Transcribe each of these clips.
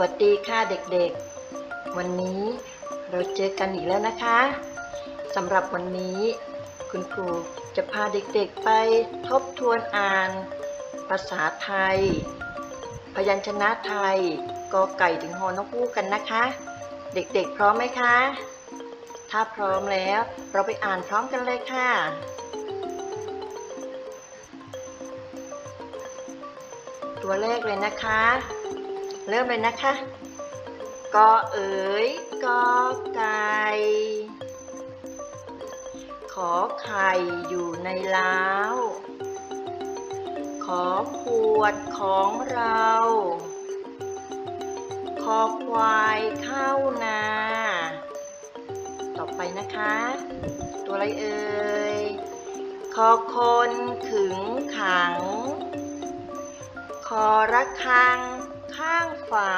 วัสดีค่ะเด็กๆ วันนี้เราเจอกันอีกแล้วนะคะสำหรับวันนี้ คุณครูจะพาเด็กๆไปทบทวนอ่าน ภาษาไทย พยัญชนะไทยกอไก่ถึงฮอนกฮูกกันนะคะ เด็กๆ พร้อมไหมคะ ถ้าพร้อมแล้วเราไปอ่านพร้อมกันเลยค่ะตัวเลขเลยนะคะ เริ่มเลยนะคะ กอเอ๋ย กอไก่ ขอไข่อยู่ในล้าว ขอขวดของเราขอควายเข้านา ต่อไปนะคะ ตัวอะไรเอ่ยขอคนขึงขัง คอระคัง ข้างฝา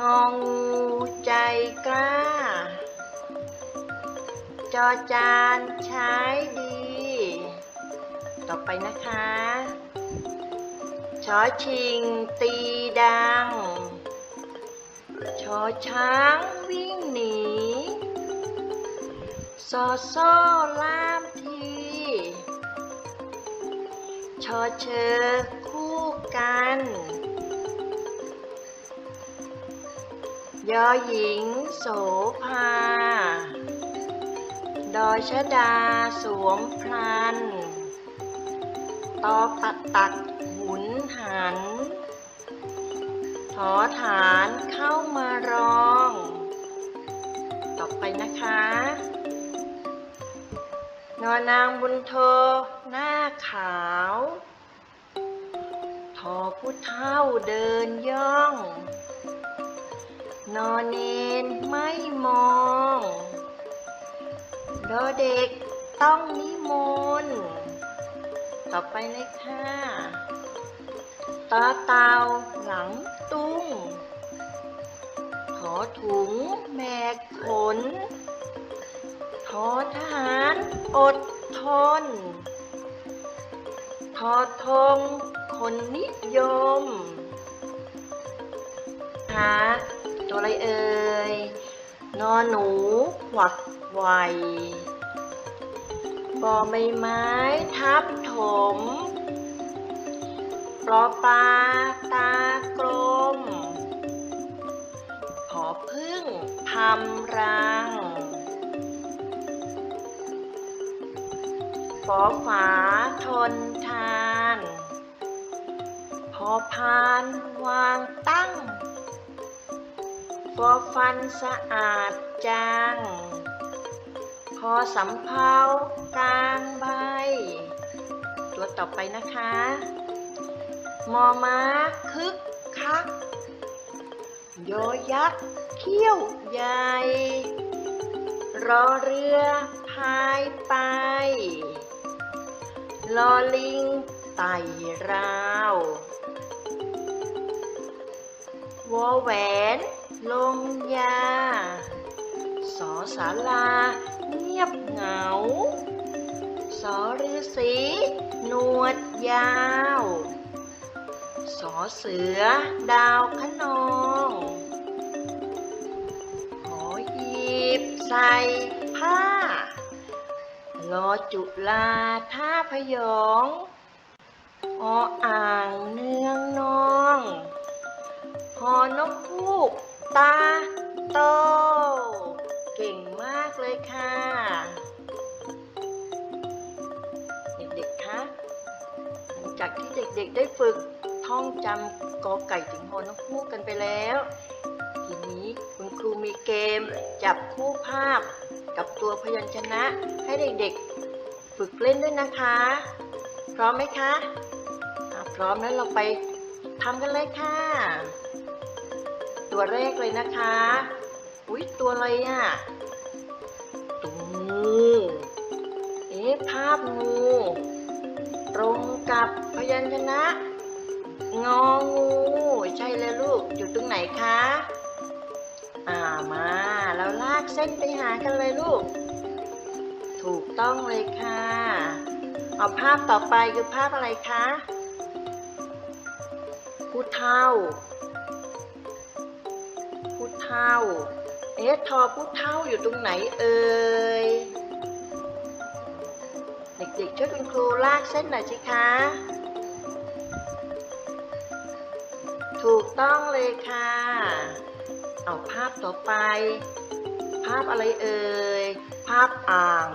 งองูใจกล้า จอจานใช้ดี ต่อไปนะคะชอชิงตีดัง ชอช้างวิ่งหนี ซอโซ่ล่ามที ชอเชอ กัน ยอหญิง โสภา ดอยชดา สวมพลัน ตอปัตักหุนหัน ถอฐานเข้ามารอง ต่อไปนะคะนอนางบุญโทหน้าขาว ทอผู้เท่าเดินย่อง นอนเนนไม่มองดอเด็กต้องนิมนต์ต่อไปเลยค่ะตาเตาหลังตุ้งถอถุงแมกขน ทอทหารอดทน ทอทง คนนิยมหาตัวอะไรเอ่ย นอหนู หวักไวบอใบไม้ ทับถมปลอปลา ตากลมผอพึ่งทำรังฝอฝาทนทาน อพานวางตั้งฟอฟันสะอาดจังพอสำเพากลางใบ ตัวต่อไปนะคะ มอม้าคึกคักยอยักษ์เขี้ยวใหญ่ รอเรือพายไป ลอลิงไต่ราว วอแหวน ลงยา สอสาลา เงียบเหงา สอฤาษีนวดยาว สอเสือ ดาวขนองหอหีบใส่ผ้าลอจุลาท่าพยองออ่างเนืองนอง หอนกฮูก ตาโต เก่งมากเลยค่ะ เด็กๆ คะหลังจากที่เด็กๆ ได้ฝึกท่องจำกอไก่ถึงฮอนกฮูกกันไปแล้ว ทีนี้คุณครูมีเกมจับคู่ภาพกับตัวพยัญชนะให้เด็กๆ ฝึกเล่นด้วยนะคะ พร้อมไหมคะะพร้อมแล้วเราไปทำกันเลยค่ะ ตัวแรกเลยนะคะ อุ๊ยตัวอะไรอะตัวงูเอ๊ะภาพงูตรงกับพยัญชนะ งองู ใช่แล้วลูก อยู่ตรงไหนคะ อ่ามา เราลากเส้นไปหากันเลยลูก ถูกต้องเลยค่ะ เอาภาพต่อไปคือภาพอะไรคะผู้เฒ่า เท่า เอ๊ะทอผู้เท่าอยู่ตรงไหนเอ่ย เด็กๆช่วยคุณครูลากเส้นหน่อยสิคะ ถูกต้องเลยค่ะ เอาภาพต่อไป ภาพอะไรเอ่ย ภาพอ่าง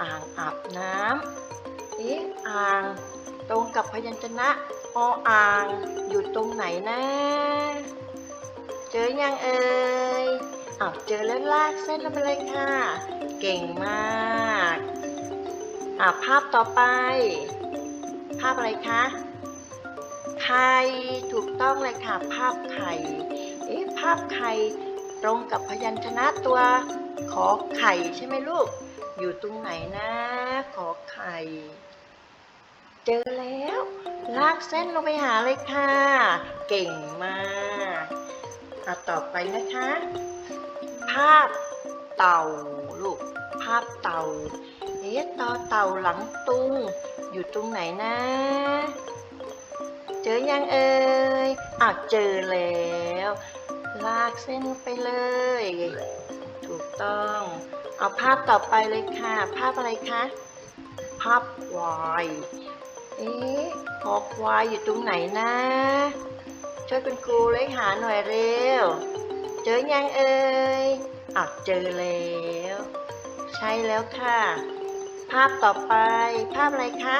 อ่างอาบน้ำเอ๊ะอ่างตรงกับพยัญชนะออ่างอยู่ตรงไหนนะ เจอยังเอ่ยอ้าวเจอแล้วลากเส้นลงไปเลยค่ะ เก่งมากอ่าภาพต่อไป ภาพอะไรคะไข่ถูกต้องเลยค่ะ ภาพไข่เอ๊ะภาพไข่ตรงกับพยัญชนะตัวขอไข่ใช่ไหมลูก อยู่ตรงไหนนะ ขอไข่ เจอแล้ว ลากเส้นลงไปหาเลยค่ะ เก่งมาก อะต่อไปนะคะ ภาพเต่าลูก ภาพเต่าเอ๊ะต่อเต่าหลังตุง อยู่ตรงไหนนะ เจอยังเอ่ยอะเจอแล้ว ลากเส้นไปเลย ถูกต้อง เอาภาพต่อไปเลยค่ะ ภาพอะไรคะ ภาพควายเอ๊ะคอควายอยู่ตรงไหนนะ ช่วยคุณครูเล็กหาหน่อยเร็ว เจอยังเอ่ยอะเจอแล้ว ใช่แล้วค่ะ ภาพต่อไป ภาพอะไรคะ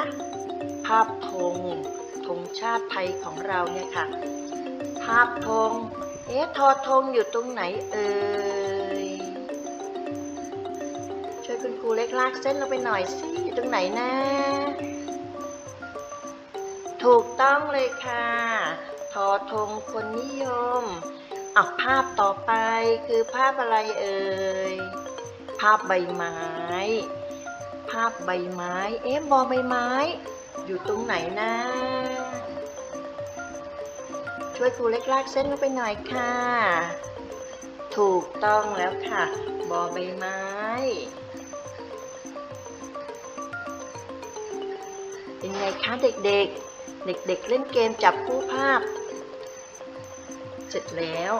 ภาพธงธงชาติไทยของเราเนี่ยค่ะ ภาพธง เอ๊ะทอธงอยู่ตรงไหนเอ่ย ช่วยคุณครูเล็กลากเส้นลงไปหน่อยสิอยู่ตรงไหนนะ ถูกต้องเลยค่ะทอธงคนนิยมอะภาพต่อไปคือภาพอะไรเอ่ย ภาพใบไม้ ภาพใบไม้ เอ๊ะบอใบไม้ อยู่ตรงไหนนะ ช่วยครูเล็กลากเส้นลงไปหน่อยค่ะ ถูกต้องแล้วค่ะ บอใบไม้เป็นไงคะเด็กๆ เด็กๆเล่นเกมจับคู่ภาพ เสร็จแล้ว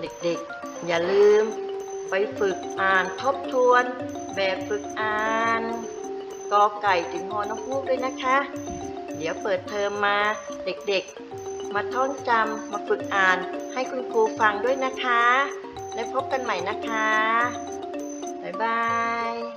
เด็กๆ อย่าลืม ไปฝึกอ่านทบทวน แบบฝึกอ่านกอไก่ถึงฮอนกฮูกด้วยนะคะ เดี๋ยวเปิดเทอมมาเด็กๆ มาท่องจำมาฝึกอ่านให้คุณครูฟังด้วยนะคะ และพบกันใหม่นะคะ บ๊ายบาย